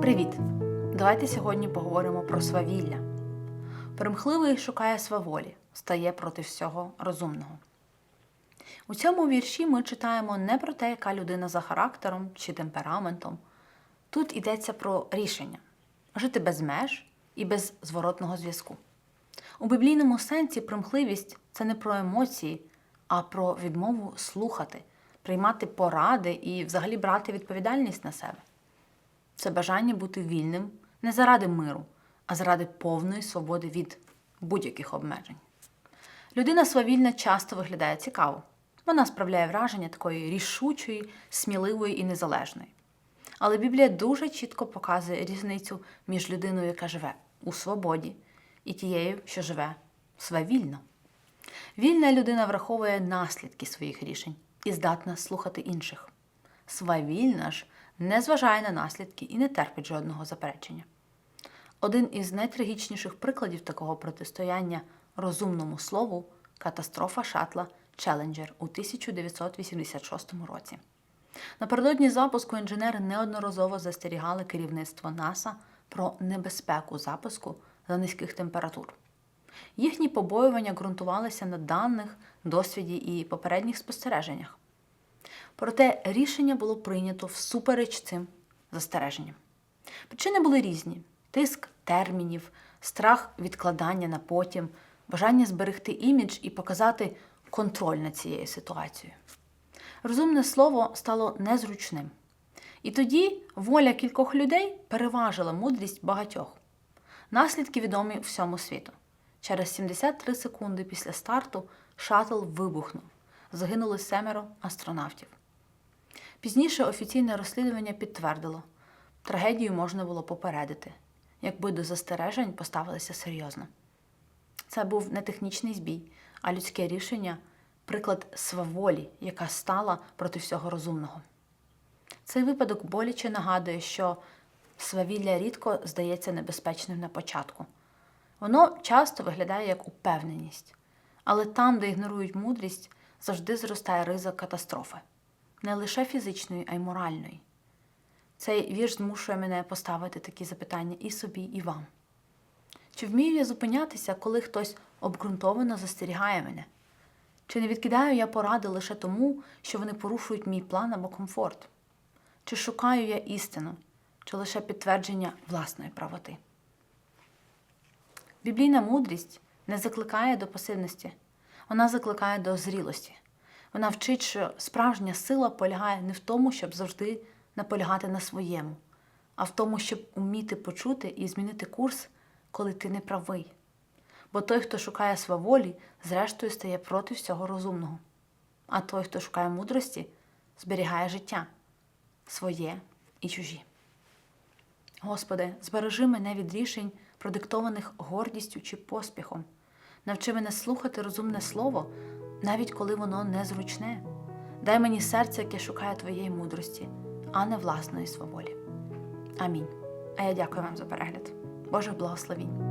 Привіт! Давайте сьогодні поговоримо про свавілля. Примхливий шукає сваволі, стає проти всього розумного. У цьому вірші ми читаємо не про те, яка людина за характером чи темпераментом. Тут йдеться про рішення жити без меж і без зворотного зв'язку. У біблійному сенсі примхливість це не про емоції, а про відмову слухати, приймати поради і взагалі брати відповідальність на себе. Це бажання бути вільним не заради миру, а заради повної свободи від будь-яких обмежень. Людина свавільна часто виглядає цікаво. Вона справляє враження такої рішучої, сміливої і незалежної. Але Біблія дуже чітко показує різницю між людиною, яка живе у свободі, і тією, що живе свавільно. Вільна людина враховує наслідки своїх рішень і здатна слухати інших. Свавільна ж не зважає на наслідки і не терпить жодного заперечення. Один із найтрагічніших прикладів такого протистояння розумному слову катастрофа шатла Челенджер у 1986 році. Напередодні запуску інженери неодноразово застерігали керівництво НАСА про небезпеку запуску за низьких температур. Їхні побоювання ґрунтувалися на даних, досвіді і попередніх спостереженнях. Проте рішення було прийнято всупереч цим застереженням. Причини були різні: тиск термінів, страх відкладання на потім, бажання зберегти імідж і показати контроль над цією ситуацією. Розумне слово стало незручним. І тоді воля кількох людей переважила мудрість багатьох. Наслідки відомі всьому світу. Через 73 секунди після старту шатл вибухнув. Загинули семеро астронавтів. Пізніше офіційне розслідування підтвердило, трагедію можна було попередити, якби до застережень поставилися серйозно. Це був не технічний збій, а людське рішення, приклад сваволі, яка стала проти всього розумного. Цей випадок боляче нагадує, що свавілля рідко здається небезпечним на початку. Воно часто виглядає як упевненість, але там, де ігнорують мудрість, завжди зростає ризик катастрофи, не лише фізичної, а й моральної. Цей вірш змушує мене поставити такі запитання і собі, і вам. Чи вмію я зупинятися, коли хтось обґрунтовано застерігає мене? Чи не відкидаю я поради лише тому, що вони порушують мій план або комфорт? Чи шукаю я істину, чи лише підтвердження власної правоти? Біблійна мудрість не закликає до пасивності, вона закликає до зрілості. Вона вчить, що справжня сила полягає не в тому, щоб завжди наполягати на своєму, а в тому, щоб уміти почути і змінити курс, коли ти не правий. Бо той, хто шукає сваволі, зрештою стає проти всього розумного. А той, хто шукає мудрості, зберігає життя своє і чужі. Господи, збережи мене від рішень, продиктованих гордістю чи поспіхом. Навчи мене слухати розумне слово, навіть коли воно незручне. Дай мені серце, яке шукає Твоєї мудрості, а не власної сваволі. Амінь. А я дякую вам за перегляд. Божих благословінь.